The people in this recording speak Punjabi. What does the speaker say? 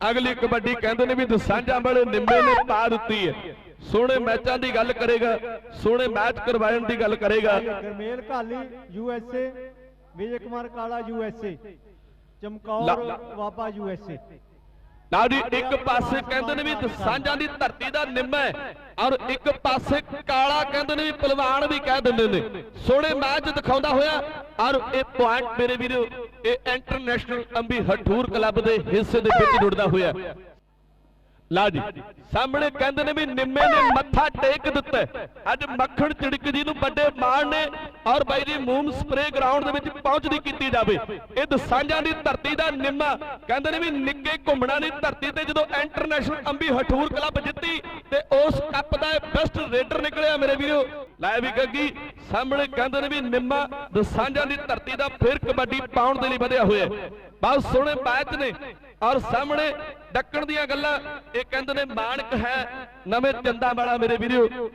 ਅਗਲੀ ਕਬੱਡੀ ਕਹਿੰਦੇ ਨੇ ਵੀ ਦਸਾਂਝਾਂ ਵਾਲੇ ਨਿੰਮੇ ਨੇ ਪਾ ਦਿੱਤੀ ਹੈ। ਸੋਹਣੇ ਮੈਚਾਂ ਦੀ ਗੱਲ ਕਰੇਗਾ ਸੋਹਣੇ ਮੈਚ ਕਰਵਾਉਣ ਦੀ ਗੱਲ ਕਰੇਗਾ। Garmel Ghali U S A Vijay Kumar Kala U S A Chamkaur Wapa U S A ਲਓ ਜੀ ਇੱਕ ਪਾਸੇ ਕਹਿੰਦੇ ਨੇ ਵੀ ਦਸਾਂਝਾਂ ਦੀ ਧਰਤੀ ਦਾ ਨਿੰਮਾ ਹੈ ਔਰ ਇੱਕ ਪਾਸੇ ਕਾਲਾ ਕਹਿੰਦੇ ਨੇ ਵੀ ਪਹਿਲਵਾਨ ਵੀ ਕਹਿ ਦਿੰਦੇ ਨੇ। ਸੋਹਣੇ ਮੈਚ ਦਿਖਾਉਂਦਾ ਹੋਇਆ ਔਰ ਇਹ ਪੁਆਇੰਟ ਮੇਰੇ ਵੀਰੋ ਇਹ ਇੰਟਰਨੈਸ਼ਨਲ ਅੰਬੀ ਹਠੂਰ ਕਲੱਬ ਦੇ ਹਿੱਸੇ ਦੇ ਵਿੱਚ ਜੁੜਦਾ ਹੋਇਆ ਲਾ ਜੀ, ਸਾਹਮਣੇ ਕਹਿੰਦੇ ਨੇ ਵੀ ਨਿੰਮੇ ਨੇ ਮੱਥਾ ਟੇਕ ਦਿੱਤਾ ਅੱਜ ਮੱਖਣ ਚਿੜਕ ਜੀ ਨੂੰ ਵੱਡੇ ਮਾਣ ਨੇ ਔਰ ਬਾਈ ਜੀ ਮੂਮ ਸਪਰੇ ਗਰਾਊਂਡ ਦੇ ਵਿੱਚ ਪਹੁੰਚਦੀ ਕੀਤੀ ਜਾਵੇ। ਇਹ ਦਸਾਂਝਾਂ ਦੀ ਧਰਤੀ ਦਾ ਨਿੰਮਾ। ਕਹਿੰਦੇ ਨੇ ਵੀ ਨਿੱਕੇ ਘੁੰਮਣਾ ਦੀ ਧਰਤੀ ਤੇ ਜਦੋਂ ਇੰਟਰਨੈਸ਼ਨਲ ਅੰਬੀ ਹਠੂਰ ਕਲੱਬ ਜਿੱਤੀ ਤੇ ਉਸ ਕੱਪ ਦਾ ਬੈਸਟ ਰੇਡਰ ਨਿਕਲਿਆ ਮੇਰੇ ਵੀਰੋ। ਲਾਇਆ ਵੀ ਗੱਗੀ ਸਾਹਮਣੇ ਕਹਿੰਦੇ ਨੇ ਵੀ ਨਿੰਮਾ ਦਸਾਂਝਾਂ ਦੀ ਧਰਤੀ ਦਾ ਫਿਰ ਕਬੱਡੀ ਪਾਉਣ ਦੇ ਲਈ ਵਧਿਆ ਹੋਇਆ ਬਹੁਤ ਸੋਹਣੇ ਮੈਚ ਨੇ ਔਰ ਸਾਹਮਣੇ ਡੱਕਣ ਦੀਆਂ ਗੱਲਾਂ, ਇਹ ਕਹਿੰਦੇ ਨੇ ਮਾਣਕ ਹੈ ਨਵੇਂ ਚੰਦਾ ਵਾਲਾ ਮੇਰੇ ਵੀਰੋ।